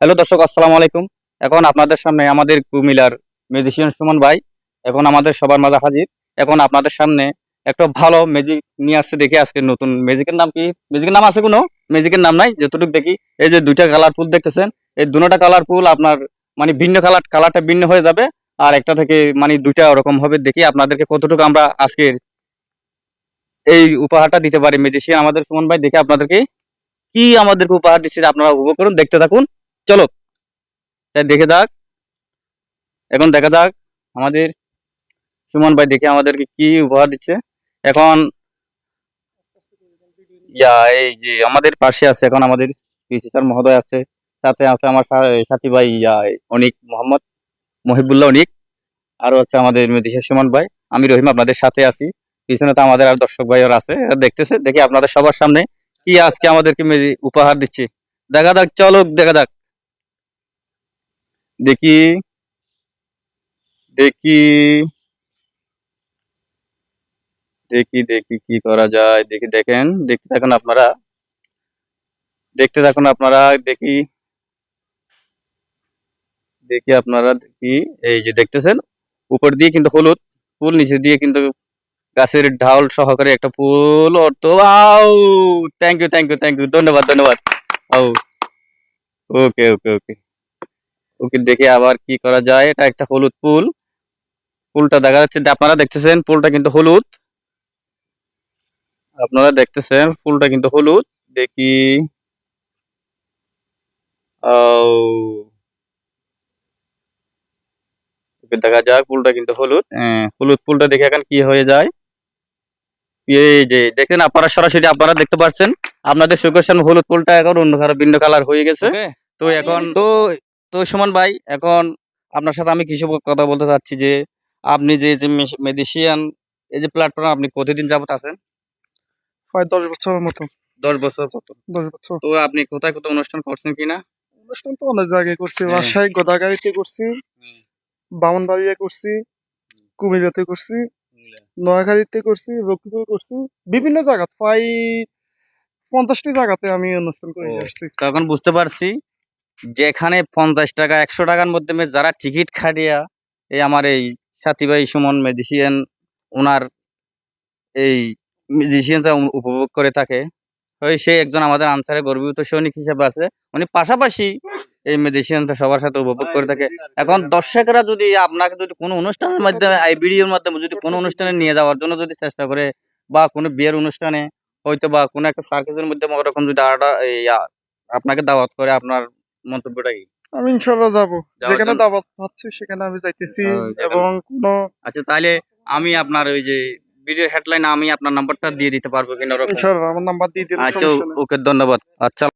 Hello দর্শক, আসসালামু আলাইকুম। এখন আপনাদের সামনে আমাদের কুমিলার মিউজিশিয়ান সুমন ভাই, এখন আমাদের সবার মাঝে হাজির। এখন আপনাদের সামনে একটা ভালো ম্যাজিক নিয়ে আসছে দেখে আজকে নতুন। ম্যাজিকের নাম কি? ম্যাজিকের নাম আছে কোনো? ম্যাজিকের নাম নাই, যতটুকু দেখি। এই যে দুইটা কালার ফুল দেখতেছেন, এই দুটোটা কালার ফুল আপনার মানে ভিন্ন কালার কালারটা ভিন্ন হয়ে যাবে। আর একটা থেকে মানে দুইটা ওরকম হবে দেখি আপনাদেরকে কতটুকু আমরা আজকে এই উপহারটা দিতে পারি। ম্যাজিশিয়ান আমাদের সুমন ভাই, দেখে আপনাদেরকে কি আমাদেরকে উপহার দিচ্ছে, আপনারা উপভোগ করুন, দেখতে থাকুন। চলো। দেখে যাক। এখন দেখা যাক আমাদের সুমন ভাই দেখে আমাদেরকে কি উপহার দিচ্ছে। এখন ইয়া এই যে আমাদের পাশে আছে, এখন আমাদের মহোদয় আছে, সাথে আছে আমার সাথী ভাই অনিক মোহাম্মদ, মহিবুল্লাহ অনিক, আর হচ্ছে আমাদের মেদিসা সুমন ভাই। আমি রহিম, আপনাদের সাথে আছি। পিছনে তো আমাদের আর দর্শক ভাই আছে দেখতেছে, দেখি আপনাদের সবার সামনে কি আজকে আমাদেরকে উপহার দিচ্ছে। দেখা যাক, চলো, দেখা যাক। দেখি দেখি দেখি দেখি কি করা যায়। দেখি, দেখেন, দেখতে থাকুন আপনারা। দেখতে থাকুন আপনারা, দেখি দেখি আপনারা, দেখি, এই যে দেখতেছেন, উপর দিয়ে কিন্তু হলুদ ফুল, নিচে দিয়ে কিন্তু গাছের ঢাল সহকারে একটা ফুল অর্থ। আউ thank you thank you thank you ধন্যবাদ ধন্যবাদ। আউ ওকে ওকে ওকে ওকে দেখে আবার কি করা যায়? এটা একটা হলুদ পুল পুলটা দেখা যাচ্ছে আপনারা দেখতেছেন পুলটা কিন্তু হলুদ। আপনারা দেখতেছেন ফুলটা কিন্তু হলুদ। দেখি। দেখা যায় ফুলটা কিন্তু হলুদ। হ্যাঁ, হলুদ ফুলটা দেখে এখন কি হয়ে যায়? এই যে দেখেন আপনারা সরাসরি আপনারা দেখতে পাচ্ছেন আপনাদের চোখের সামনে হলুদ ফুলটা এখন অন্য ভিন্ন কালার হয়ে গেছে। তো এখন তো তো সুমন ভাই এখন আপনার সাথে আমি কিছু কথা বলতে চাচ্ছি যে আপনি যে যে মেডিসিয়ান এই যে প্ল্যাটফর্ম আপনি কতদিন যাবত আছেন? প্রায় দশ বছরের মতো। দশ বছর কত দশ বছর। তো আপনি কোথায় কোথায় অনুষ্ঠান করছেন কিনা? অনুষ্ঠান তো অনেক জায়গায় করছি। হ্যাঁ। রাজশাহী গোদাগাড়িতে করছি। বামনবাড়িয়া করছি। কুমিল্লাতে করছি। নোয়াখালীতে করছি লক্ষ্মীপুর করছি। বিভিন্ন জায়গা প্রায় পঞ্চাশটি জায়গাতে আমি অনুষ্ঠান করে আসছি। তখন বুঝতে পারছি যেখানে পঞ্চাশ টাকা, একশো টাকার মধ্যে যারা টিকিট খাটিয়া এই আমার এই সাথী ভাই সুমন মেডিসিয়ান ওনার এই মিউজিশিয়ানটা উপভোগ করে থাকে। ওই সে একজন আমাদের আনসারে গর্বিত সৈনিক হিসেবে আছে। উনি পাশাপাশি এই মেডিসিয়ানটা সবার সাথে উপভোগ করে থাকে। এখন দর্শকরা যদি আপনাকে যদি কোনো অনুষ্ঠানের মাধ্যমে, এই ভিডিওর মাধ্যমে যদি কোনো অনুষ্ঠানে নিয়ে যাওয়ার জন্য যদি চেষ্টা করে, বা কোনো বিয়ের অনুষ্ঠানে হয়তো বা কোনো একটা সার্কাসের মধ্যে ওরকম যদি আপনাকে দাওয়াত করে, আপনার মন্তব্যটা কি আমি ইনশাল্লাহ যাব। যেখানে দাওয়াত পাচ্ছি সেখানে আমি যাইতেছি এবং কোনো আচ্ছা তাহলে আমি আপনার ওই যে ভিডিওর হেডলাইন আমি আপনার নাম্বারটা দিয়ে দিতে পারব কিনা ইনশাআল্লাহ আমার নাম্বার দিয়ে দিন আচ্ছা ওকে ধন্যবাদ। আচ্ছা